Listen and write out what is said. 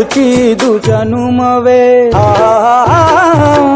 રુચિ દુજનું મવે.